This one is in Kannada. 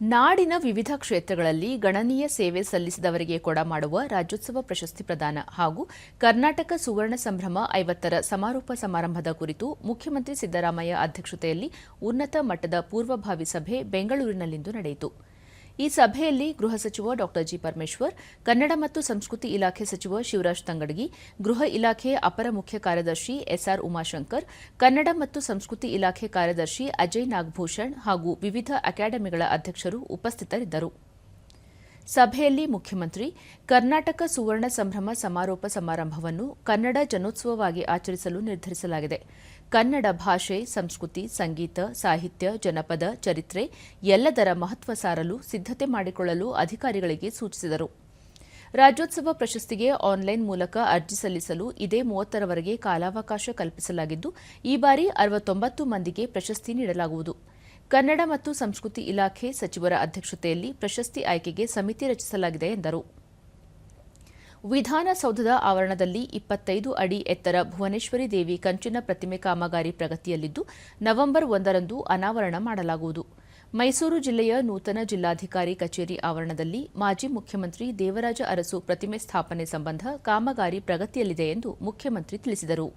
ನಾಡಿನ ವಿವಿಧ ಕ್ಷೇತ್ರಗಳಲ್ಲಿ ಗಣನೀಯ ಸೇವೆ ಸಲ್ಲಿಸಿದವರಿಗೆ ಕೊಡಮಾಡುವ ರಾಜ್ಯೋತ್ಸವ ಪ್ರಶಸ್ತಿ ಪ್ರದಾನ ಹಾಗೂ ಕರ್ನಾಟಕ ಸುವರ್ಣ ಸಂಭ್ರಮ ಐವತ್ತರ ಸಮಾರೋಪ ಸಮಾರಂಭದ ಕುರಿತು ಮುಖ್ಯಮಂತ್ರಿ ಸಿದ್ದರಾಮಯ್ಯ ಅಧ್ಯಕ್ಷತೆಯಲ್ಲಿ ಉನ್ನತ ಮಟ್ಟದ ಪೂರ್ವಭಾವಿ ಸಭೆ ಬೆಂಗಳೂರಿನಲ್ಲಿಂದು ನಡೆಯಿತು. ಈ ಸಭೆಯಲ್ಲಿ ಗೃಹ ಸಚಿವ ಡಾ ಜಿ ಪರಮೇಶ್ವರ್, ಕನ್ನಡ ಮತ್ತು ಸಂಸ್ಕೃತಿ ಇಲಾಖೆ ಸಚಿವ ಶಿವರಾಜ್ ತಂಗಡಗಿ, ಗೃಹ ಇಲಾಖೆ ಅಪರ ಮುಖ್ಯ ಕಾರ್ಯದರ್ಶಿ ಎಸ್ಆರ್ ಉಮಾಶಂಕರ್, ಕನ್ನಡ ಮತ್ತು ಸಂಸ್ಕೃತಿ ಇಲಾಖೆ ಕಾರ್ಯದರ್ಶಿ ಅಜಯ್ ನಾಗಭೂಷಣ್ ಹಾಗೂ ವಿವಿಧ ಅಕಾಡೆಮಿಗಳ ಅಧ್ಯಕ್ಷರು ಉಪಸ್ಥಿತರಿದ್ದರು. ಸಭೆಯಲ್ಲಿ ಮುಖ್ಯಮಂತ್ರಿ, ಕರ್ನಾಟಕ ಸುವರ್ಣ ಸಂಭ್ರಮ ಸಮಾರೋಪ ಸಮಾರಂಭವನ್ನು ಕನ್ನಡ ಜನೋತ್ಸವವಾಗಿ ಆಚರಿಸಲು ನಿರ್ಧರಿಸಲಾಗಿದೆ. ಕನ್ನಡ ಭಾಷೆ, ಸಂಸ್ಕೃತಿ, ಸಂಗೀತ, ಸಾಹಿತ್ಯ, ಜನಪದ, ಚರಿತ್ರೆ ಎಲ್ಲದರ ಮಹತ್ವ ಸಾರಲು ಸಿದ್ದತೆ ಮಾಡಿಕೊಳ್ಳಲು ಅಧಿಕಾರಿಗಳಿಗೆ ಸೂಚಿಸಿದರು. ರಾಜ್ಯೋತ್ಸವ ಪ್ರಶಸ್ತಿಗೆ ಆನ್ಲೈನ್ ಮೂಲಕ ಅರ್ಜಿ ಸಲ್ಲಿಸಲು ಇದೇ ಮೂವತ್ತರವರೆಗೆ ಕಾಲಾವಕಾಶ ಕಲ್ಪಿಸಲಾಗಿದ್ದು, ಈ ಬಾರಿ ಅರವತ್ತೊಂಬತ್ತು ಮಂದಿಗೆ ಪ್ರಶಸ್ತಿ ನೀಡಲಾಗುವುದು. ಕನ್ನಡ ಮತ್ತು ಸಂಸ್ಕೃತಿ ಇಲಾಖೆ ಸಚಿವರ ಅಧ್ಯಕ್ಷತೆಯಲ್ಲಿ ಪ್ರಶಸ್ತಿ ಆಯ್ಕೆಗೆ ಸಮಿತಿ ರಚಿಸಲಾಗಿದೆ ಎಂದರು. ವಿಧಾನಸೌಧದ ಆವರಣದಲ್ಲಿ ಇಪ್ಪತ್ತೈದು ಅಡಿ ಎತ್ತರ ಭುವನೇಶ್ವರಿ ದೇವಿ ಕಂಚಿನ ಪ್ರತಿಮೆ ಕಾಮಗಾರಿ ಪ್ರಗತಿಯಲ್ಲಿದ್ದು, ನವೆಂಬರ್ ಒಂದರಂದು ಅನಾವರಣ ಮಾಡಲಾಗುವುದು. ಮೈಸೂರು ಜಿಲ್ಲೆಯ ನೂತನ ಜಿಲ್ಲಾಧಿಕಾರಿ ಕಚೇರಿ ಆವರಣದಲ್ಲಿ ಮಾಜಿ ಮುಖ್ಯಮಂತ್ರಿ ದೇವರಾಜ ಅರಸು ಪ್ರತಿಮೆ ಸ್ಥಾಪನೆ ಸಂಬಂಧ ಕಾಮಗಾರಿ ಪ್ರಗತಿಯಲ್ಲಿದೆ ಎಂದು ಮುಖ್ಯಮಂತ್ರಿ ತಿಳಿಸಿದರು.